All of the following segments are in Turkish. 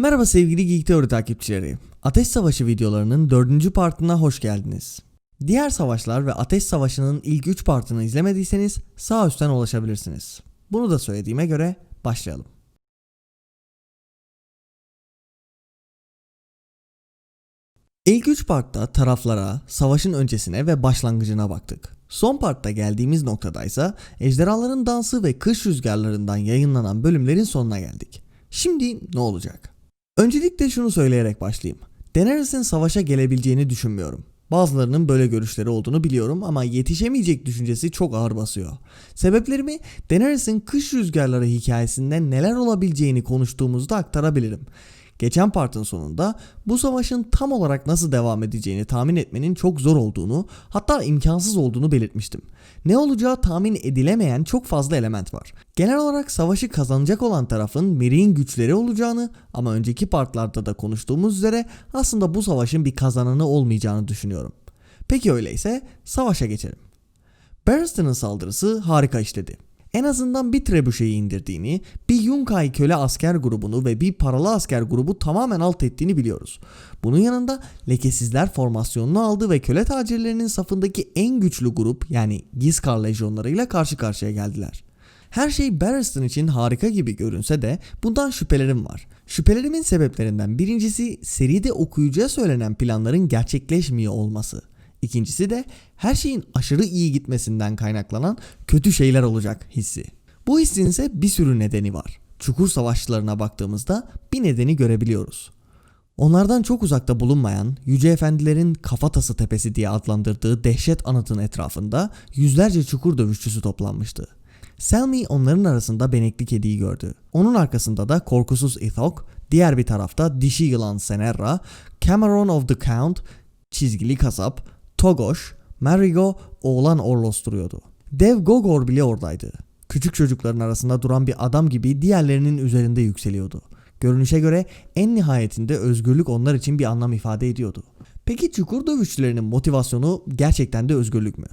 Merhaba sevgili Geek Teori takipçileri. Ateş Savaşı videolarının dördüncü partına hoş geldiniz. Diğer savaşlar ve Ateş Savaşı'nın ilk 3 partını izlemediyseniz sağ üstten ulaşabilirsiniz. Bunu da söylediğime göre başlayalım. İlk 3 partta taraflara, savaşın öncesine ve başlangıcına baktık. Son partta geldiğimiz noktadaysa ejderhaların dansı ve kış rüzgarlarından yayınlanan bölümlerin sonuna geldik. Şimdi ne olacak? Öncelikle şunu söyleyerek başlayayım. Daenerys'in savaşa gelebileceğini düşünmüyorum. Bazılarının böyle görüşleri olduğunu biliyorum ama yetişemeyecek düşüncesi çok ağır basıyor. Sebeplerimi Daenerys'in kış rüzgarları hikayesinde neler olabileceğini konuştuğumuzda aktarabilirim. Geçen partın sonunda bu savaşın tam olarak nasıl devam edeceğini tahmin etmenin çok zor olduğunu, hatta imkansız olduğunu belirtmiştim. Ne olacağı tahmin edilemeyen çok fazla element var. Genel olarak savaşı kazanacak olan tarafın Merry'in güçleri olacağını ama önceki partlarda da konuştuğumuz üzere aslında bu savaşın bir kazananı olmayacağını düşünüyorum. Peki öyleyse savaşa geçelim. Barristan'ın saldırısı harika işledi en azından bir trebucheyi indirdiğini, bir Yunkai köle asker grubunu ve bir paralı asker grubu tamamen alt ettiğini biliyoruz. Bunun yanında lekesizler formasyonunu aldı ve köle tacirlerinin safındaki en güçlü grup yani Gizkar lejyonlarıyla karşı karşıya geldiler. Her şey Barristan için harika gibi görünse de bundan şüphelerim var. Şüphelerimin sebeplerinden birincisi seride okuyucuya söylenen planların gerçekleşmiyor olması. İkincisi de her şeyin aşırı iyi gitmesinden kaynaklanan kötü şeyler olacak hissi. Bu hissin ise bir sürü nedeni var. Çukur savaşçılarına baktığımızda bir nedeni görebiliyoruz. Onlardan çok uzakta bulunmayan Yüce Efendilerin Kafatası Tepesi diye adlandırdığı dehşet anıtın etrafında yüzlerce çukur dövüşçüsü toplanmıştı. Selmy onların arasında benekli kediyi gördü. Onun arkasında da korkusuz Ithok, diğer bir tarafta dişi yılan Senerra, Cameron of the Count, çizgili kasap, Togoş, Marigo oğlan Orlos duruyordu. Dev Gogor bile oradaydı. Küçük çocukların arasında duran bir adam gibi diğerlerinin üzerinde yükseliyordu. Görünüşe göre en nihayetinde özgürlük onlar için bir anlam ifade ediyordu. Peki çukur dövüşçülerinin motivasyonu gerçekten de özgürlük mü?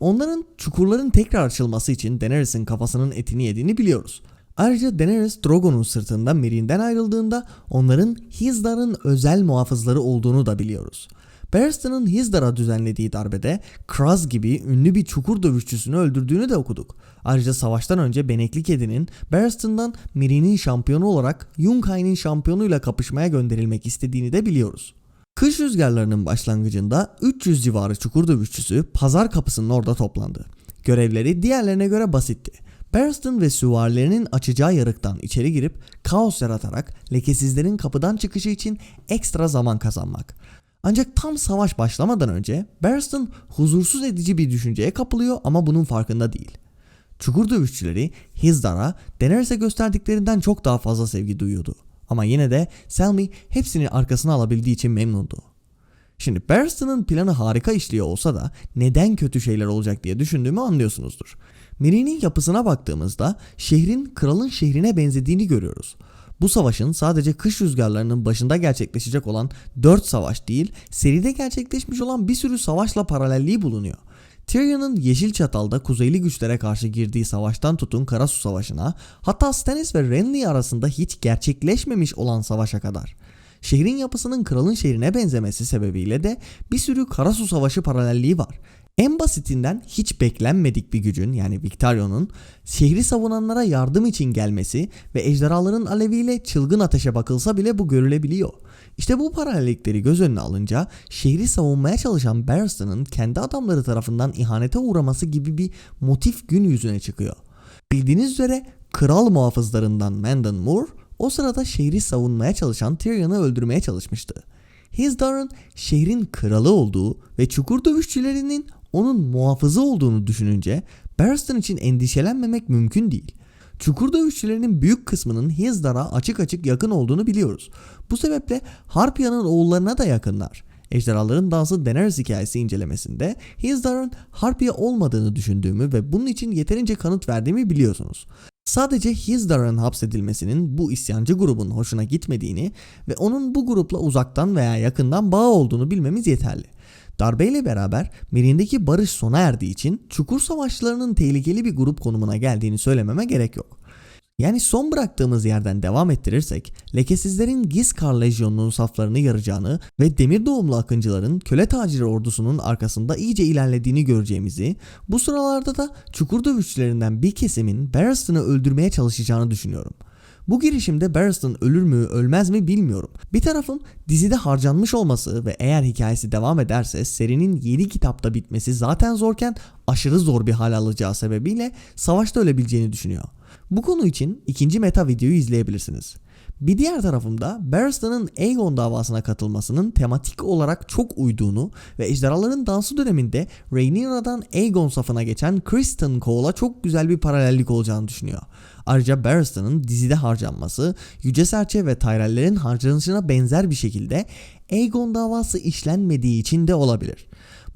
Onların çukurların tekrar açılması için Daenerys'in kafasının etini yediğini biliyoruz. Ayrıca Daenerys Drogon'un sırtında Mirinden ayrıldığında onların Hizdar'ın özel muhafızları olduğunu da biliyoruz. Barristan'ın Hizdar'a düzenlediği darbede Kraz gibi ünlü bir çukur dövüşçüsünü öldürdüğünü de okuduk. Ayrıca savaştan önce Benekli Kedi'nin Barristan'dan Miri'nin şampiyonu olarak Yunkai'nin şampiyonuyla kapışmaya gönderilmek istediğini de biliyoruz. Kış rüzgarlarının başlangıcında 300 civarı çukur dövüşçüsü pazar kapısının orada toplandı. Görevleri diğerlerine göre basitti. Barristan ve süvarilerinin açacağı yarıktan içeri girip kaos yaratarak lekesizlerin kapıdan çıkışı için ekstra zaman kazanmak. Ancak tam savaş başlamadan önce Barristan huzursuz edici bir düşünceye kapılıyor ama bunun farkında değil. Çukur dövüşçüleri Hizdar'a Daenerys'e gösterdiklerinden çok daha fazla sevgi duyuyordu. Ama yine de Selmy hepsini arkasına alabildiği için memnundu. Şimdi Barristan'ın planı harika işliyor olsa da neden kötü şeyler olacak diye düşündüğümü anlıyorsunuzdur. Miri'nin yapısına baktığımızda şehrin kralın şehrine benzediğini görüyoruz. Bu savaşın sadece kış rüzgarlarının başında gerçekleşecek olan 4 savaş değil, seride gerçekleşmiş olan bir sürü savaşla paralelliği bulunuyor. Tyrion'un Yeşil Çatal'da kuzeyli güçlere karşı girdiği savaştan tutun Karasu Savaşı'na, hatta Stannis ve Renly arasında hiç gerçekleşmemiş olan savaşa kadar. Şehrin yapısının kralın şehrine benzemesi sebebiyle de bir sürü Karasu Savaşı paralelliği var. En basitinden hiç beklenmedik bir gücün yani Victarion'un şehri savunanlara yardım için gelmesi ve ejderhaların aleviyle çılgın ateşe bakılsa bile bu görülebiliyor. İşte bu paralellikleri göz önüne alınca şehri savunmaya çalışan Barristan'ın kendi adamları tarafından ihanete uğraması gibi bir motif gün yüzüne çıkıyor. Bildiğiniz üzere kral muhafızlarından Mandon Moore o sırada şehri savunmaya çalışan Tyrion'u öldürmeye çalışmıştı. Hizdar'ın şehrin kralı olduğu ve çukur dövüşçülerinin onun muhafızı olduğunu düşününce Barristan için endişelenmemek mümkün değil. Çukur dövüşçülerinin büyük kısmının Hizdar'a açık açık yakın olduğunu biliyoruz. Bu sebeple Harpya'nın oğullarına da yakınlar. Ejderhaların Dansı Daenerys hikayesi incelemesinde Hizdar'ın Harpya olmadığını düşündüğümü ve bunun için yeterince kanıt verdiğimi biliyorsunuz. Sadece Hizdar'ın hapsedilmesinin bu isyancı grubun hoşuna gitmediğini ve onun bu grupla uzaktan veya yakından bağ olduğunu bilmemiz yeterli. Darbeyle beraber Mirin'deki barış sona erdiği için çukur savaşçılarının tehlikeli bir grup konumuna geldiğini söylememe gerek yok. Yani son bıraktığımız yerden devam ettirirsek, lekesizlerin Gizkar Lejyonu'nun saflarını yaracağını ve demir doğumlu akıncıların köle taciri ordusunun arkasında iyice ilerlediğini göreceğimizi, bu sıralarda da çukur dövüşçülerinden bir kesimin Barristan'ı öldürmeye çalışacağını düşünüyorum. Bu girişimde Barristan ölür mü ölmez mi bilmiyorum. Bir tarafım dizide harcanmış olması ve eğer hikayesi devam ederse serinin 7 kitapta bitmesi zaten zorken aşırı zor bir hal alacağı sebebiyle savaşta ölebileceğini düşünüyor. Bu konu için ikinci meta videoyu izleyebilirsiniz. Bir diğer tarafımda Barristan'ın Aegon davasına katılmasının tematik olarak çok uyduğunu ve Ejderhaların Dansı döneminde Rhaenyra'dan Aegon safına geçen Kristen Cole'a çok güzel bir paralellik olacağını düşünüyor. Ayrıca Barristan'ın dizide harcanması, Yüce Serçe ve Tyrell'lerin harcanışına benzer bir şekilde Aegon davası işlenmediği için de olabilir.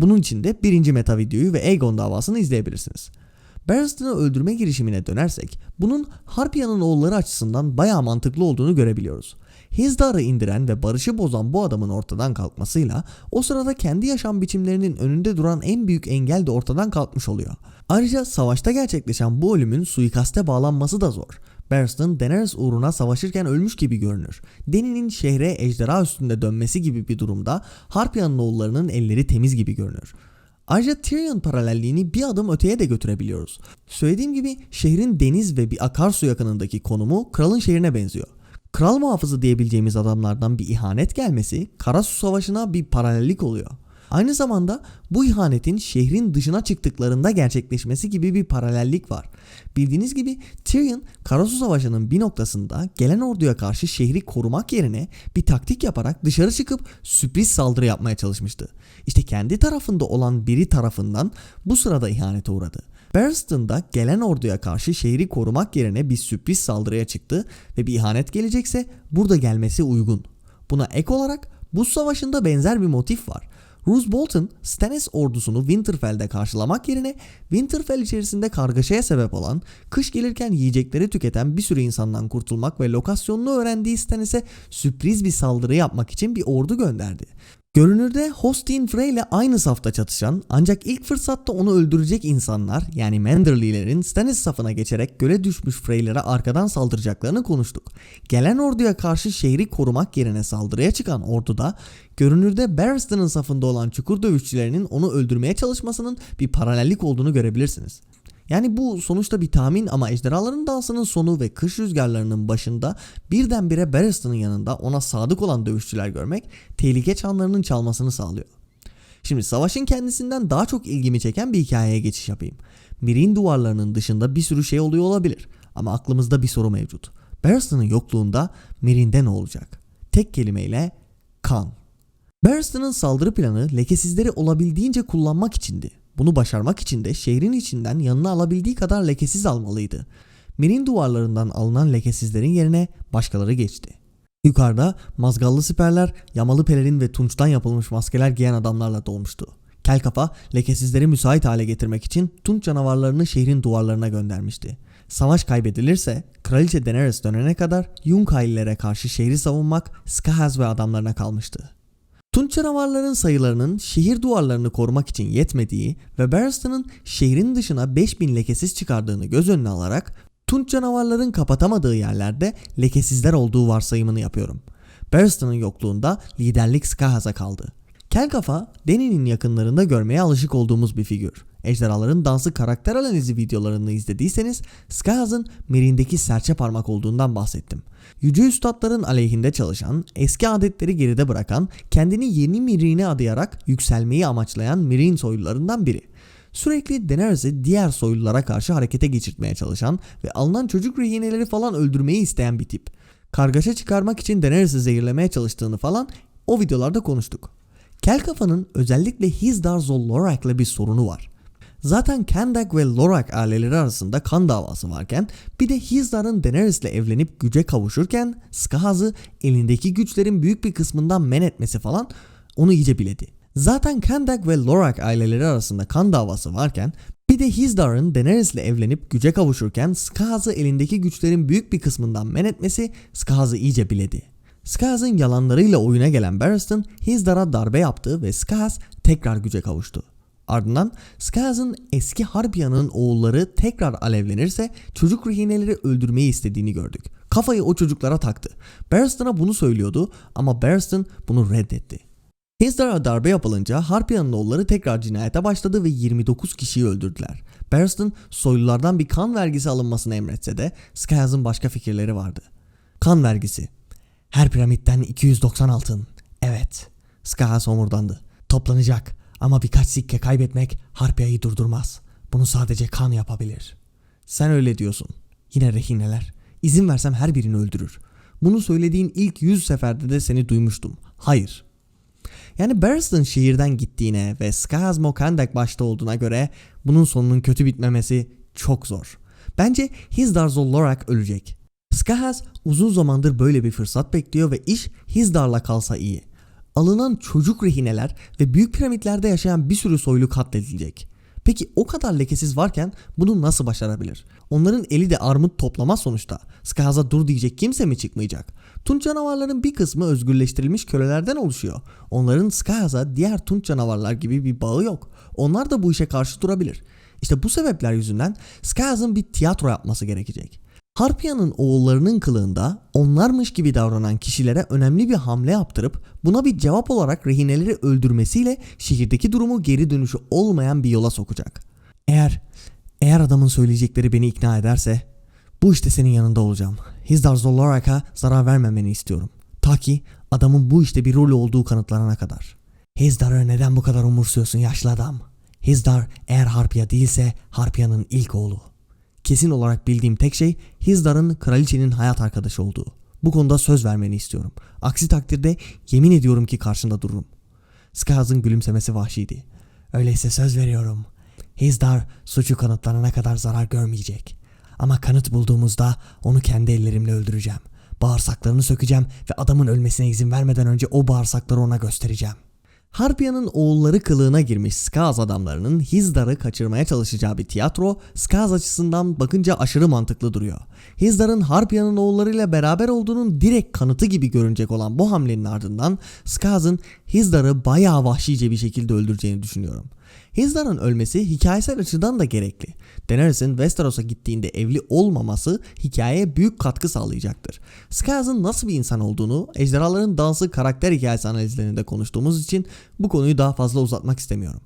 Bunun için de birinci meta videoyu ve Aegon davasını izleyebilirsiniz. Barristan'ı öldürme girişimine dönersek bunun Harpya'nın oğulları açısından bayağı mantıklı olduğunu görebiliyoruz. Hizdar'ı indiren ve barışı bozan bu adamın ortadan kalkmasıyla o sırada kendi yaşam biçimlerinin önünde duran en büyük engel de ortadan kalkmış oluyor. Ayrıca savaşta gerçekleşen bu ölümün suikaste bağlanması da zor. Barristan Daenerys uğruna savaşırken ölmüş gibi görünür. Dany'nin şehre ejderha üstünde dönmesi gibi bir durumda Harpya'nın oğullarının elleri temiz gibi görünür. Ayrıca Tyrion paralelliğini bir adım öteye de götürebiliyoruz. Söylediğim gibi şehrin deniz ve bir akarsu yakınındaki konumu kralın şehrine benziyor. Kral muhafızı diyebileceğimiz adamlardan bir ihanet gelmesi Karasu Savaşı'na bir paralellik oluyor. Aynı zamanda bu ihanetin şehrin dışına çıktıklarında gerçekleşmesi gibi bir paralellik var. Bildiğiniz gibi Tyrion Karasu Savaşı'nın bir noktasında gelen orduya karşı şehri korumak yerine bir taktik yaparak dışarı çıkıp sürpriz saldırı yapmaya çalışmıştı. İşte kendi tarafında olan biri tarafından bu sırada ihanete uğradı. Barristan da gelen orduya karşı şehri korumak yerine bir sürpriz saldırıya çıktı ve bir ihanet gelecekse burada gelmesi uygun. Buna ek olarak bu savaşında benzer bir motif var. Roose Bolton, Stannis ordusunu Winterfell'de karşılamak yerine Winterfell içerisinde kargaşaya sebep olan, kış gelirken yiyecekleri tüketen bir sürü insandan kurtulmak ve lokasyonunu öğrendiği Stannis'e sürpriz bir saldırı yapmak için bir ordu gönderdi. Görünürde Hostin Frey ile aynı safta çatışan ancak ilk fırsatta onu öldürecek insanlar yani Manderly'lerin Stannis safına geçerek göle düşmüş Freylere arkadan saldıracaklarını konuştuk. Gelen orduya karşı şehri korumak yerine saldırıya çıkan orduda görünürde Barristan'ın safında olan çukur dövüşçülerinin onu öldürmeye çalışmasının bir paralellik olduğunu görebilirsiniz. Yani bu sonuçta bir tahmin ama ejderhaların dansının sonu ve kış rüzgarlarının başında birdenbire Barristan'ın yanında ona sadık olan dövüşçüler görmek tehlike çanlarının çalmasını sağlıyor. Şimdi savaşın kendisinden daha çok ilgimi çeken bir hikayeye geçiş yapayım. Mirin duvarlarının dışında bir sürü şey oluyor olabilir ama aklımızda bir soru mevcut. Barristan'ın yokluğunda Mirin'de ne olacak? Tek kelimeyle kan. Barristan'ın saldırı planı lekesizleri olabildiğince kullanmak içindi. Bunu başarmak için de şehrin içinden yanına alabildiği kadar lekesiz almalıydı. Mirin duvarlarından alınan lekesizlerin yerine başkaları geçti. Yukarıda mazgallı siperler, yamalı pelerin ve tunçtan yapılmış maskeler giyen adamlarla dolmuştu. Kel kafa lekesizleri müsait hale getirmek için tunç canavarlarını şehrin duvarlarına göndermişti. Savaş kaybedilirse Kraliçe Daenerys dönene kadar Yunkaililere karşı şehri savunmak Skahaz ve adamlarına kalmıştı. Tunç canavarların sayılarının şehir duvarlarını korumak için yetmediği ve Barristan'ın şehrin dışına 5000 lekesiz çıkardığını göz önüne alarak Tunç canavarların kapatamadığı yerlerde lekesizler olduğu varsayımını yapıyorum. Barristan'ın yokluğunda liderlik Skahaz'a kaldı. Kel kafa Dany'nin yakınlarında görmeye alışık olduğumuz bir figür. Ejderhaların Dansı karakter analizi videolarını izlediyseniz Skahaz'ın Merin'deki serçe parmak olduğundan bahsettim. Yüce üstadların aleyhinde çalışan, eski adetleri geride bırakan, kendini yeni Mirin'e adayarak yükselmeyi amaçlayan Mirin soylularından biri. Sürekli Daenerys'i diğer soylulara karşı harekete geçirtmeye çalışan ve alınan çocuk rehineleri falan öldürmeyi isteyen bir tip. Kargaşa çıkarmak için Daenerys'i zehirlemeye çalıştığını falan o videolarda konuştuk. Kel kafanın özellikle Hizdar Zol Lorak'la bir sorunu var. Zaten Kendak ve Lorak aileleri arasında kan davası varken bir de Hizdar'ın Daenerys'le evlenip güce kavuşurken Skahaz'ı elindeki güçlerin büyük bir kısmından men etmesi falan onu iyice biledi. Zaten Kendak ve Lorak aileleri arasında kan davası varken bir de Hizdar'ın Daenerys'le evlenip güce kavuşurken Skahaz'ı elindeki güçlerin büyük bir kısmından men etmesi Skahaz'ı iyice biledi. Skahaz'ın yalanlarıyla oyuna gelen Barristan Hizdar'a darbe yaptı ve Skahaz tekrar güce kavuştu. Ardından Skaz'ın eski Harpya'nın oğulları tekrar alevlenirse çocuk rehineleri öldürmeyi istediğini gördük. Kafayı o çocuklara taktı. Barristan'a bunu söylüyordu ama Barristan bunu reddetti. Hinsdar'a darbe yapılınca Harpya'nın oğulları tekrar cinayete başladı ve 29 kişiyi öldürdüler. Barristan soylulardan bir kan vergisi alınmasını emretse de Skaz'ın başka fikirleri vardı. Kan vergisi. Her piramitten 290 altın. Evet. Skaz homurdandı. Toplanacak ama birkaç sikke kaybetmek Harpya'yı durdurmaz. Bunu sadece kan yapabilir. Sen öyle diyorsun. Yine rehineler. İzin versem her birini öldürür. Bunu söylediğin ilk yüz seferde de seni duymuştum. Hayır. Yani Barristan şehirden gittiğine ve Skaz Mokandak başta olduğuna göre bunun sonunun kötü bitmemesi çok zor. Bence Hizdar Zollorak ölecek. Skahaz uzun zamandır böyle bir fırsat bekliyor ve iş Hizdar'la kalsa iyi. Alınan çocuk rehineler ve büyük piramitlerde yaşayan bir sürü soylu katledilecek. Peki o kadar lekesiz varken bunu nasıl başarabilir? Onların eli de armut toplamaz sonuçta. Skahaz'a dur diyecek kimse mi çıkmayacak? Tunç canavarların bir kısmı özgürleştirilmiş kölelerden oluşuyor. Onların Skahaz'a diğer tunç canavarlar gibi bir bağı yok. Onlar da bu işe karşı durabilir. İşte bu sebepler yüzünden Skahaz'ın bir tiyatro yapması gerekecek. Harpya'nın oğullarının kılığında onlarmış gibi davranan kişilere önemli bir hamle yaptırıp buna bir cevap olarak rehineleri öldürmesiyle şehirdeki durumu geri dönüşü olmayan bir yola sokacak. Eğer eğer adamın söyleyecekleri beni ikna ederse bu işte senin yanında olacağım. Hizdar Zolorak'a zarar vermemeni istiyorum. Ta ki adamın bu işte bir rol olduğu kanıtlanana kadar. Hizdar'ı neden bu kadar umursuyorsun yaşlı adam? Hizdar eğer Harpya değilse Harpya'nın ilk oğlu. Kesin olarak bildiğim tek şey Hizdar'ın kraliçenin hayat arkadaşı olduğu. Bu konuda söz vermeni istiyorum. Aksi takdirde yemin ediyorum ki karşında dururum. Skaz'ın gülümsemesi vahşiydi. Öyleyse söz veriyorum. Hizdar suçu kanıtlanana kadar zarar görmeyecek. Ama kanıt bulduğumuzda onu kendi ellerimle öldüreceğim. Bağırsaklarını sökeceğim ve adamın ölmesine izin vermeden önce o bağırsakları ona göstereceğim. Harpya'nın oğulları kılığına girmiş Skaz adamlarının Hizdar'ı kaçırmaya çalışacağı bir tiyatro Skaz açısından bakınca aşırı mantıklı duruyor. Hizdar'ın Harpya'nın oğullarıyla beraber olduğunun direkt kanıtı gibi görünecek olan bu hamlenin ardından Skaz'ın Hizdar'ı bayağı vahşice bir şekilde öldüreceğini düşünüyorum. Hizdar'ın ölmesi hikayesel açıdan da gerekli. Daenerys'in Westeros'a gittiğinde evli olmaması hikayeye büyük katkı sağlayacaktır. Skaz'ın nasıl bir insan olduğunu ejderhaların dansı karakter hikayesi analizlerinde konuştuğumuz için bu konuyu daha fazla uzatmak istemiyorum.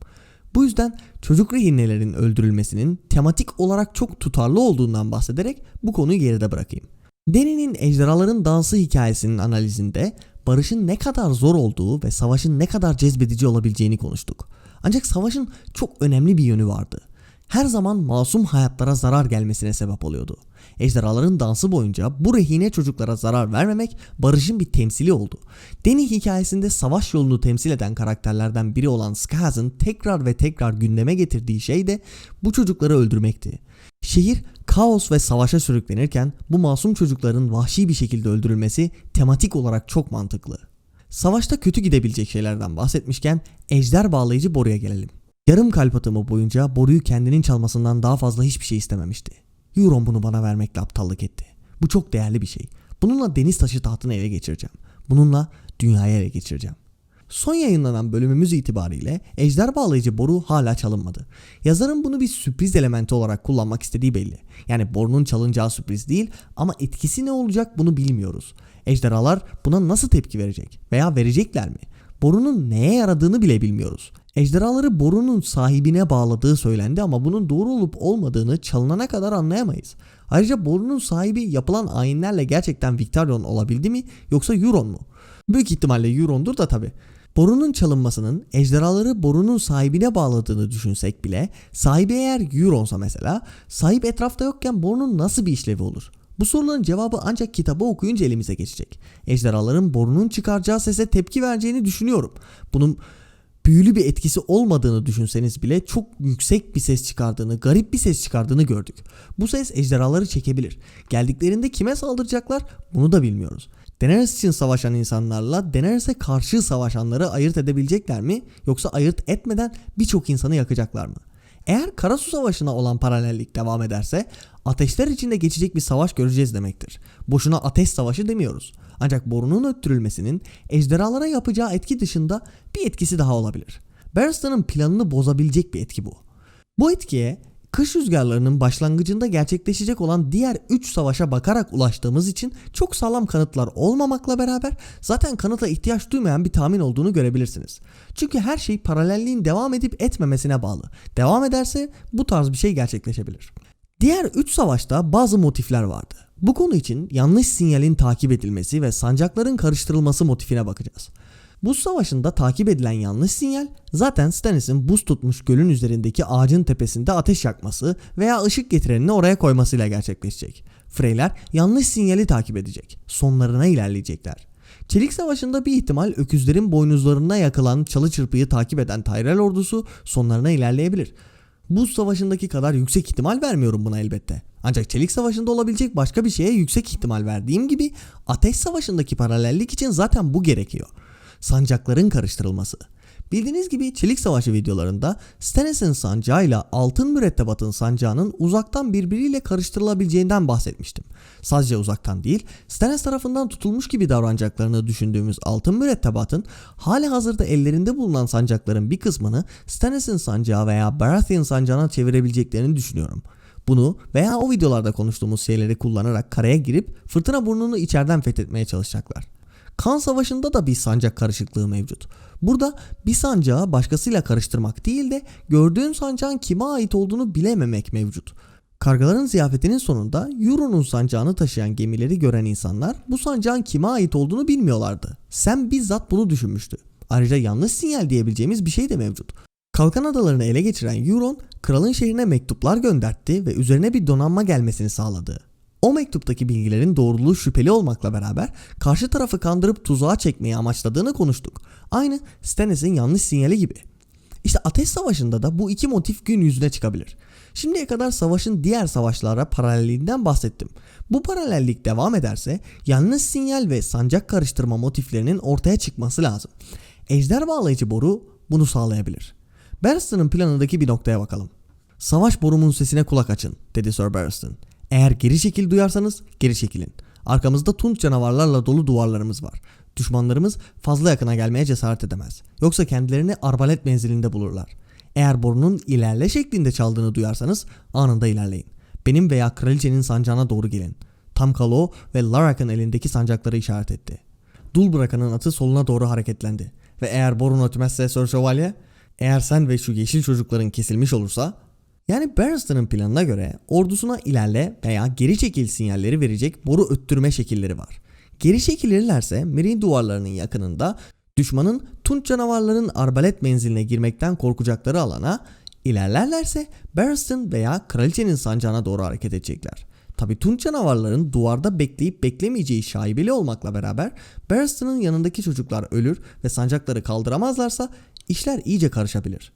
Bu yüzden çocuk rehinelerin öldürülmesinin tematik olarak çok tutarlı olduğundan bahsederek bu konuyu geride bırakayım. Deni'nin ejderhaların dansı hikayesinin analizinde barışın ne kadar zor olduğu ve savaşın ne kadar cezbedici olabileceğini konuştuk. Ancak savaşın çok önemli bir yönü vardı. Her zaman masum hayatlara zarar gelmesine sebep oluyordu. Ejderhaların dansı boyunca bu rehine çocuklara zarar vermemek barışın bir temsili oldu. Deni hikayesinde savaş yolunu temsil eden karakterlerden biri olan Skaz'ın tekrar ve tekrar gündeme getirdiği şey de bu çocukları öldürmekti. Şehir kaos ve savaşa sürüklenirken bu masum çocukların vahşi bir şekilde öldürülmesi tematik olarak çok mantıklı. Savaşta kötü gidebilecek şeylerden bahsetmişken ejder bağlayıcı boruya gelelim. Yarım kalp atımı boyunca boruyu kendinin çalmasından daha fazla hiçbir şey istememişti. Euron bunu bana vermekle aptallık etti. Bu çok değerli bir şey. Bununla deniz taşı tahtını ele geçireceğim. Bununla dünyayı ele geçireceğim. Son yayınlanan bölümümüz itibariyle ejder bağlayıcı boru hala çalınmadı. Yazarın bunu bir sürpriz elementi olarak kullanmak istediği belli. Yani borunun çalınacağı sürpriz değil ama etkisi ne olacak bunu bilmiyoruz. Ejderhalar buna nasıl tepki verecek veya verecekler mi? Borunun neye yaradığını bile bilmiyoruz. Ejderhaları borunun sahibine bağladığı söylendi ama bunun doğru olup olmadığını çalınana kadar anlayamayız. Ayrıca borunun sahibi yapılan ayinlerle gerçekten Victarion olabildi mi yoksa Euron mu? Büyük ihtimalle Euron'dur da tabi. Borunun çalınmasının ejderhaları borunun sahibine bağladığını düşünsek bile sahibi eğer Euron'sa mesela sahip etrafta yokken borunun nasıl bir işlevi olur? Bu soruların cevabı ancak kitabı okuyunca elimize geçecek. Ejderhaların borunun çıkaracağı sese tepki vereceğini düşünüyorum. Bunun büyülü bir etkisi olmadığını düşünseniz bile çok yüksek bir ses çıkardığını, garip bir ses çıkardığını gördük. Bu ses ejderhaları çekebilir. Geldiklerinde kime saldıracaklar bunu da bilmiyoruz. Daenerys için savaşan insanlarla Daenerys'e karşı savaşanları ayırt edebilecekler mi? Yoksa ayırt etmeden birçok insanı yakacaklar mı? Eğer Karasu Savaşı'na olan paralellik devam ederse ateşler içinde geçecek bir savaş göreceğiz demektir. Boşuna ateş savaşı demiyoruz. Ancak borunun öttürülmesinin ejderhalara yapacağı etki dışında bir etkisi daha olabilir. Barrister'ın planını bozabilecek bir etki bu. Bu etkiye kış rüzgarlarının başlangıcında gerçekleşecek olan diğer 3 savaşa bakarak ulaştığımız için çok sağlam kanıtlar olmamakla beraber zaten kanıta ihtiyaç duymayan bir tahmin olduğunu görebilirsiniz. Çünkü her şey paralelliğin devam edip etmemesine bağlı. Devam ederse bu tarz bir şey gerçekleşebilir. Diğer 3 savaşta bazı motifler vardı. Bu konu için yanlış sinyalin takip edilmesi ve sancakların karıştırılması motifine bakacağız. Buz savaşında takip edilen yanlış sinyal zaten Stannis'in buz tutmuş gölün üzerindeki ağacın tepesinde ateş yakması veya ışık getirenini oraya koymasıyla gerçekleşecek. Freyler yanlış sinyali takip edecek. Sonlarına ilerleyecekler. Çelik Savaşı'nda bir ihtimal öküzlerin boynuzlarına yakılan çalı çırpıyı takip eden Tyrell ordusu sonlarına ilerleyebilir. Buz Savaşı'ndaki kadar yüksek ihtimal vermiyorum buna elbette. Ancak Çelik Savaşı'nda olabilecek başka bir şeye yüksek ihtimal verdiğim gibi Ateş Savaşı'ndaki paralellik için zaten bu gerekiyor sancakların karıştırılması. Bildiğiniz gibi Çelik Savaşı videolarında Stannis'in sancağıyla altın mürettebatın sancağının uzaktan birbiriyle karıştırılabileceğinden bahsetmiştim. Sadece uzaktan değil, Stannis tarafından tutulmuş gibi davranacaklarını düşündüğümüz altın mürettebatın hali hazırda ellerinde bulunan sancakların bir kısmını Stannis'in sancağı veya Baratheon sancağına çevirebileceklerini düşünüyorum. Bunu veya o videolarda konuştuğumuz şeyleri kullanarak karaya girip fırtına burnunu içeriden fethetmeye çalışacaklar. Kan Savaşı'nda da bir sancak karışıklığı mevcut. Burada bir sancağı başkasıyla karıştırmak değil de gördüğün sancağın kime ait olduğunu bilememek mevcut. Kargaların ziyafetinin sonunda Euron'un sancağını taşıyan gemileri gören insanlar bu sancağın kime ait olduğunu bilmiyorlardı. Sen bizzat bunu düşünmüştü. Ayrıca yanlış sinyal diyebileceğimiz bir şey de mevcut. Kalkan adalarını ele geçiren Euron, kralın şehrine mektuplar göndertti ve üzerine bir donanma gelmesini sağladı. O mektuptaki bilgilerin doğruluğu şüpheli olmakla beraber karşı tarafı kandırıp tuzağa çekmeyi amaçladığını konuştuk. Aynı Stannis'in yanlış sinyali gibi. İşte Ateş Savaşı'nda da bu iki motif gün yüzüne çıkabilir. Şimdiye kadar savaşın diğer savaşlara paralelliğinden bahsettim. Bu paralellik devam ederse yanlış sinyal ve sancak karıştırma motiflerinin ortaya çıkması lazım. Ejder bağlayıcı boru bunu sağlayabilir. Barristan'ın planındaki bir noktaya bakalım. Savaş borumun sesine kulak açın dedi Sir Barristan. Eğer geri çekil duyarsanız geri çekilin. Arkamızda tunç canavarlarla dolu duvarlarımız var. Düşmanlarımız fazla yakına gelmeye cesaret edemez. Yoksa kendilerini arbalet menzilinde bulurlar. Eğer borunun ilerle şeklinde çaldığını duyarsanız anında ilerleyin. Benim veya kraliçenin sancağına doğru gelin. Tam Kalo ve Larak'ın elindeki sancakları işaret etti. Dul bırakanın atı soluna doğru hareketlendi. Ve eğer borun ötmezse Sir Şövalye, eğer sen ve şu yeşil çocukların kesilmiş olursa yani Barristan'ın planına göre ordusuna ilerle veya geri çekil sinyalleri verecek boru öttürme şekilleri var. Geri çekilirlerse Meereen duvarlarının yakınında düşmanın tunç canavarların arbalet menziline girmekten korkacakları alana, ilerlerlerse Barristan veya kraliçenin sancağına doğru hareket edecekler. Tabi tunç canavarların duvarda bekleyip beklemeyeceği şaibeli olmakla beraber Barristan'ın yanındaki çocuklar ölür ve sancakları kaldıramazlarsa işler iyice karışabilir.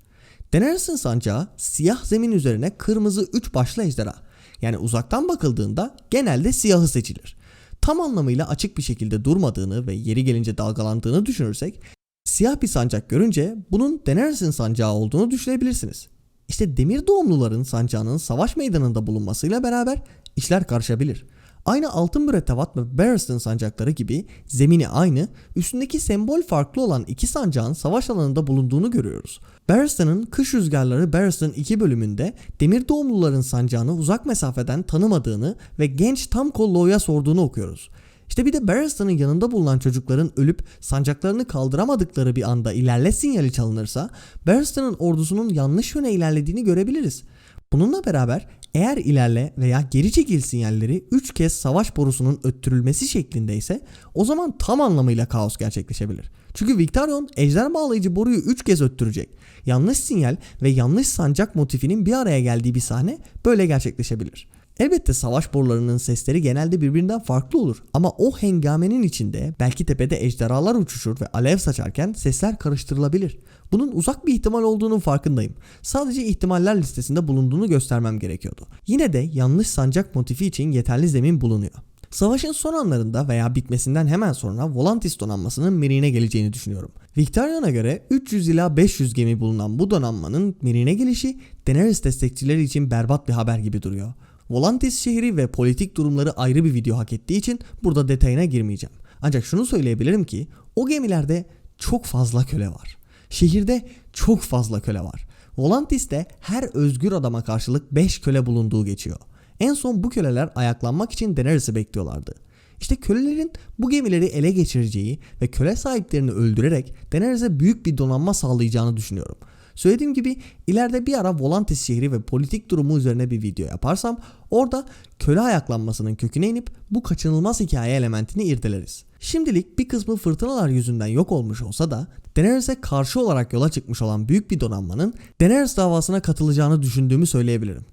Daenerys'in sancağı siyah zemin üzerine kırmızı üç başlı ejderha. Yani uzaktan bakıldığında genelde siyahı seçilir. Tam anlamıyla açık bir şekilde durmadığını ve yeri gelince dalgalandığını düşünürsek siyah bir sancak görünce bunun Daenerys'in sancağı olduğunu düşünebilirsiniz. İşte demir doğumluların sancağının savaş meydanında bulunmasıyla beraber işler karışabilir. Aynı altın mürettebat ve Barristan sancakları gibi zemini aynı, üstündeki sembol farklı olan iki sancağın savaş alanında bulunduğunu görüyoruz. Barristan'ın Kış Rüzgarları Barristan 2 bölümünde demir doğumluların sancağını uzak mesafeden tanımadığını ve genç tam kolloya sorduğunu okuyoruz. İşte bir de Barristan'ın yanında bulunan çocukların ölüp sancaklarını kaldıramadıkları bir anda ilerle sinyali çalınırsa Barristan'ın ordusunun yanlış yöne ilerlediğini görebiliriz. Bununla beraber eğer ilerle veya geri çekil sinyalleri 3 kez savaş borusunun öttürülmesi şeklindeyse o zaman tam anlamıyla kaos gerçekleşebilir. Çünkü Victorion ejder bağlayıcı boruyu 3 kez öttürecek. Yanlış sinyal ve yanlış sancak motifinin bir araya geldiği bir sahne böyle gerçekleşebilir. Elbette savaş borularının sesleri genelde birbirinden farklı olur ama o hengamenin içinde belki tepede ejderhalar uçuşur ve alev saçarken sesler karıştırılabilir. Bunun uzak bir ihtimal olduğunun farkındayım. Sadece ihtimaller listesinde bulunduğunu göstermem gerekiyordu. Yine de yanlış sancak motifi için yeterli zemin bulunuyor. Savaşın son anlarında veya bitmesinden hemen sonra Volantis donanmasının Merine'e geleceğini düşünüyorum. Victorion'a göre 300 ila 500 gemi bulunan bu donanmanın Merine'e gelişi Daenerys destekçileri için berbat bir haber gibi duruyor. Volantis şehri ve politik durumları ayrı bir video hak ettiği için burada detayına girmeyeceğim. Ancak şunu söyleyebilirim ki o gemilerde çok fazla köle var. Şehirde çok fazla köle var. Volantis'te her özgür adama karşılık 5 köle bulunduğu geçiyor. En son bu köleler ayaklanmak için Daenerys'i bekliyorlardı. İşte kölelerin bu gemileri ele geçireceği ve köle sahiplerini öldürerek Daenerys'e büyük bir donanma sağlayacağını düşünüyorum. Söylediğim gibi ileride bir ara Volantis şehri ve politik durumu üzerine bir video yaparsam orada köle ayaklanmasının köküne inip bu kaçınılmaz hikaye elementini irdeleriz. Şimdilik bir kısmı fırtınalar yüzünden yok olmuş olsa da Daenerys'e karşı olarak yola çıkmış olan büyük bir donanmanın Daenerys davasına katılacağını düşündüğümü söyleyebilirim.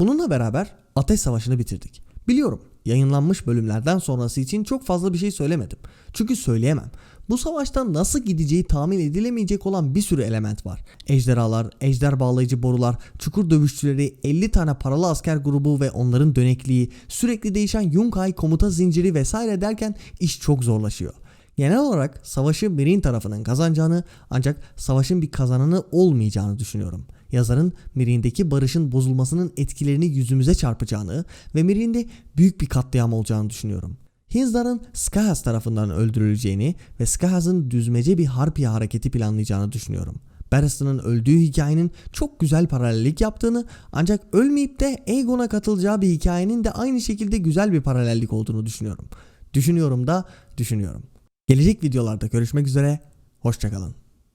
Bununla beraber Ateş Savaşı'nı bitirdik. Biliyorum yayınlanmış bölümlerden sonrası için çok fazla bir şey söylemedim. Çünkü söyleyemem. Bu savaşta nasıl gideceği tahmin edilemeyecek olan bir sürü element var. Ejderhalar, ejder bağlayıcı borular, çukur dövüşçüleri, 50 tane paralı asker grubu ve onların dönekliği, sürekli değişen Yunkai komuta zinciri vesaire derken iş çok zorlaşıyor. Genel olarak savaşı Meereen tarafının kazanacağını ancak savaşın bir kazananı olmayacağını düşünüyorum. Yazarın Meereen'deki barışın bozulmasının etkilerini yüzümüze çarpacağını ve Meereen'de büyük bir katliam olacağını düşünüyorum. Hinsdar'ın Skahaz tarafından öldürüleceğini ve Skahaz'ın düzmece bir harpiye hareketi planlayacağını düşünüyorum. Barristan'ın öldüğü hikayenin çok güzel paralellik yaptığını ancak ölmeyip de Aegon'a katılacağı bir hikayenin de aynı şekilde güzel bir paralellik olduğunu düşünüyorum. Düşünüyorum da düşünüyorum. Gelecek videolarda görüşmek üzere, hoşçakalın.